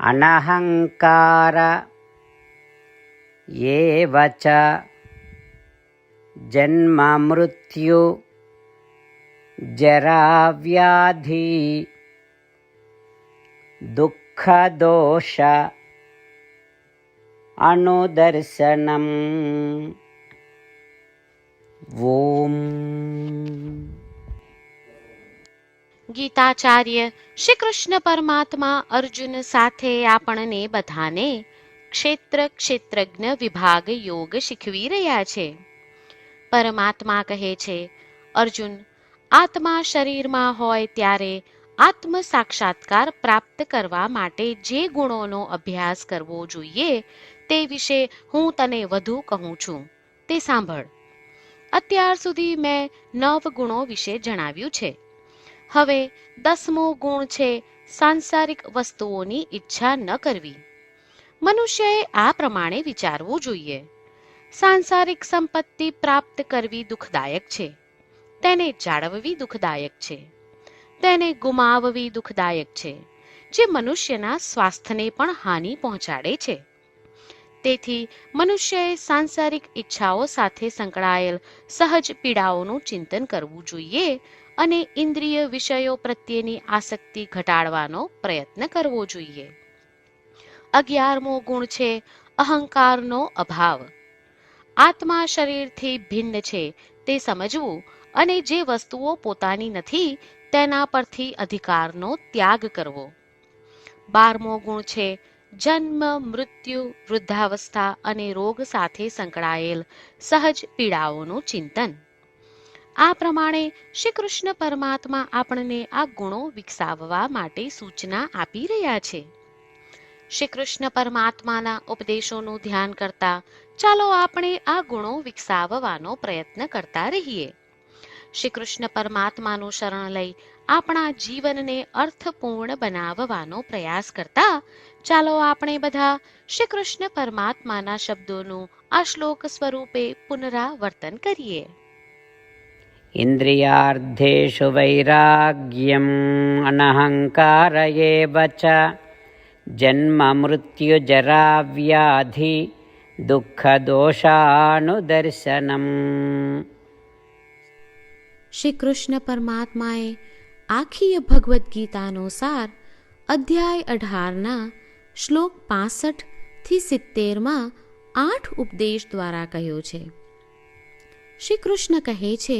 అనహంకార ఏవచ జన్మమృత్యు జరావ్యాధి దుఃఖదోష అనుదర్శనం. ఓం. ગીતાચાર્ય શ્રી કૃષ્ણ પરમાત્મા અર્જુન સાથે આપણને બધાને ક્ષેત્ર ક્ષેત્રજ્ઞ વિભાગ યોગ શીખવી રહ્યા છે. પરમાત્મા કહે છે, અર્જુન, આત્મા શરીરમાં હોય ત્યારે આત્મ સાક્ષાત્કાર પ્રાપ્ત કરવા માટે જે ગુણોનો અભ્યાસ કરવો જોઈએ તે વિશે હું તને વધુ કહું છું. તે સાંભળ. અત્યાર સુધી મેં નવ ગુણો વિશે જણાવ્યું છે. હવે દસમો ગુણ છે સાંસારિક વસ્તુઓની ઈચ્છા ન કરવી. મનુષ્યએ આ પ્રમાણે વિચારવું જોઈએ. સાંસારિક સંપત્તિ પ્રાપ્ત કરવી દુઃખદાયક છે. તેને જાળવવી દુઃખદાયક છે. તેને ગુમાવવી દુઃખદાયક છે, જે મનુષ્યના સ્વાસ્થ્યને પણ હાનિ પહોંચાડે છે. તેથી મનુષ્યએ સાંસારિક ઈચ્છાઓ સાથે સંકળાયેલ સહજ પીડાઓનું ચિંતન કરવું જોઈએ અને ઇન્દ્રિય વિષયો પ્રત્યેની આસક્તિ ઘટાડવાનો પ્રયત્ન કરવો જોઈએ. અગિયારમો ગુણ છે અહંકારનો અભાવ. આત્મા શરીરથી ભિન્ન છે, તે સમજવું અને જે વસ્તુઓ પોતાની નથી, તેના પરથી અધિકારનો ત્યાગ કરવો. બારમો ગુણ છે જન્મ, મૃત્યુ, વૃદ્ધાવસ્થા અને રોગ સાથે સંકળાયેલ સહજ પીડાઓનું ચિંતન. આ પ્રમાણે શ્રી કૃષ્ણ પરમાત્મા આપણને આ ગુણો વિકસાવવા માટે સૂચના આપી રહ્યા છે. શ્રી કૃષ્ણ પરમાત્માના ઉપદેશોનું ધ્યાન કરતા ચાલો આપણે આ ગુણો વિકસાવવાનો પ્રયત્ન કરતા રહીએ. શ્રી કૃષ્ણ પરમાત્માનું શરણ લઈ આપણા જીવનને અર્થપૂર્ણ બનાવવાનો પ્રયાસ કરતા ચાલો આપણે બધા શ્રી કૃષ્ણ પરમાત્માના શબ્દોનું આ શ્લોક સ્વરૂપે પુનરાવર્તન કરીએ. इन्द्रियार्थेषु वैराग्यम् अनहङ्कार एव च जन्ममृत्युजराव्याधि दुःखदोषानुदर्शनम् શ્રી કૃષ્ણ પરમાત્માએ આખી ભગવદ્ ગીતાનો સાર અધ્યાય અઢારના શ્લોક પાસઠ થી સિત્તેરમાં આઠ ઉપદેશ દ્વારા કહ્યો છે શ્રી કૃષ્ણ કહે છે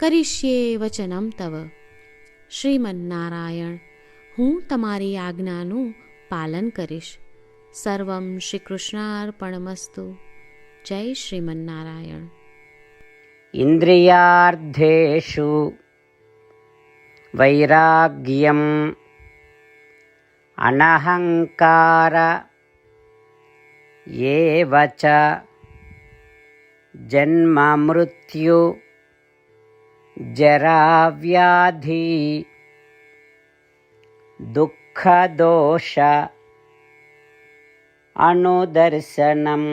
કરીશ્યે વચનમ તવ શ્રીમન્નારાયણ હું તમારી આજ્ઞાનું પાલન કરીશ સર્વમ શ્રી કૃષ્ણાર્પણમસ્તુ જય શ્રીમન્નારાયણ इन्द्रियार्थेषु वैराग्यम् अनहङ्कार एव च जन्ममृत्यु जराव्याधि दुःखदोष अनुदर्शनम्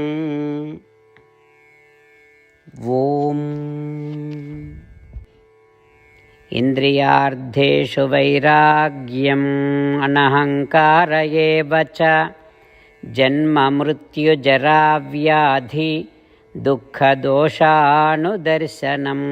ॐ इन्द्रियार्थेषु वैराग्यम् अनहङ्कार एव च। जन्ममृत्युजराव्याधि दुःखदोषानुदर्शनम्